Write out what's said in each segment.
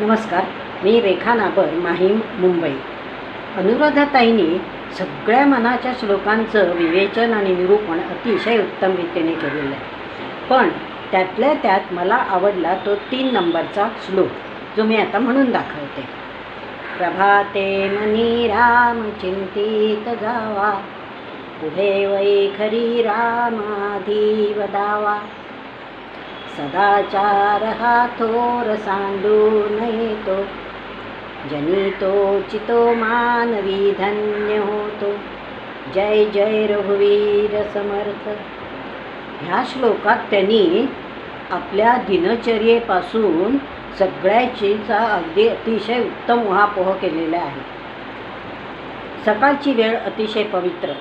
नमस्कार मी रेखा नाबर माहीम मुंबई. अनुराधाताईंनी सगळ्या मनाच्या श्लोकांचं विवेचन आणि निरूपण अतिशय उत्तम रीतीने केलेलं आहे. पण त्यातल्या त्यात मला आवडला तो तीन नंबरचा श्लोक जो मी आता म्हणून दाखवते. प्रभाते मनी राम चिंतित जावा पुढे वैखरी रामाधी वदावा सदाचार हा थोर सांडू नये तो जनितो चितो मानवी धन्य होतो जय जय रघुवीर समर्थ। ह्या श्लोकात त्यांनी आपल्या दिनचर्येपासून सगळ्याचीचा अगदी अतिशय उत्तम उहापोह केलेला आहे. सकाळची वेळ अतिशय पवित्र.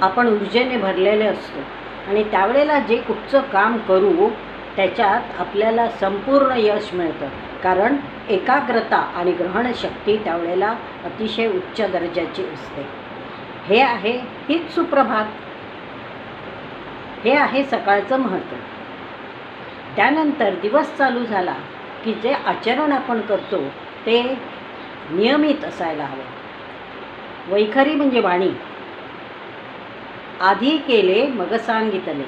आपण ऊर्जेने भरलेले असतो. आणि त्यावेळेला जे कुठचं काम करू त्याच्यात आपल्याला संपूर्ण यश मिळतं. कारण एकाग्रता आणि ग्रहणशक्ती त्यावेळेला अतिशय उच्च दर्जाची असते. हे आहे हीच सुप्रभात. हे आहे सकाळचं महत्त्व. त्यानंतर दिवस चालू झाला की जे आचरण आपण करतो ते नियमित असायला हवं. वैखरी म्हणजे वाणी. आधी केले मग सांगितले.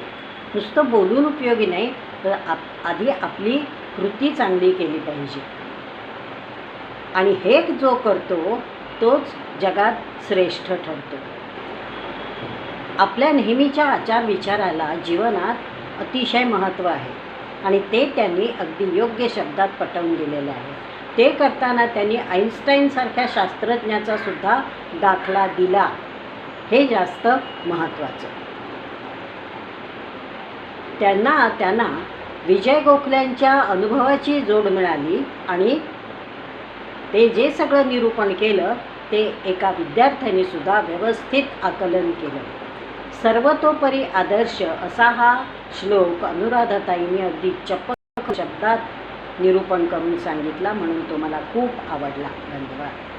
नुसतं बोलून उपयोगी नाही तर आप आधी आपली कृती चांगली केली पाहिजे. आणि हे जो करतो तोच जगात श्रेष्ठ ठरतो. आपल्या नेहमीच्या आचार विचाराला जीवनात अतिशय महत्त्व आहे. आणि ते त्यांनी अगदी योग्य शब्दात पटवून दिलेले आहे. ते करताना त्यांनी आईन्स्टाईनसारख्या शास्त्रज्ञाचा सुद्धा दाखला दिला. हे जास्त महत्त्वाचं. त्यांना त्यांना विजय गोखल्यांच्या अनुभवाची जोड मिळाली आणि ते जे सगळं निरूपण केलं ते एका विद्यार्थ्याने सुद्धा व्यवस्थित आकलन केलं. सर्वतोपरी आदर्श असा हा श्लोक अनुराधाताईंनी अगदी चपक शब्दात निरूपण करून सांगितला म्हणून तो मला खूप आवडला. धन्यवाद.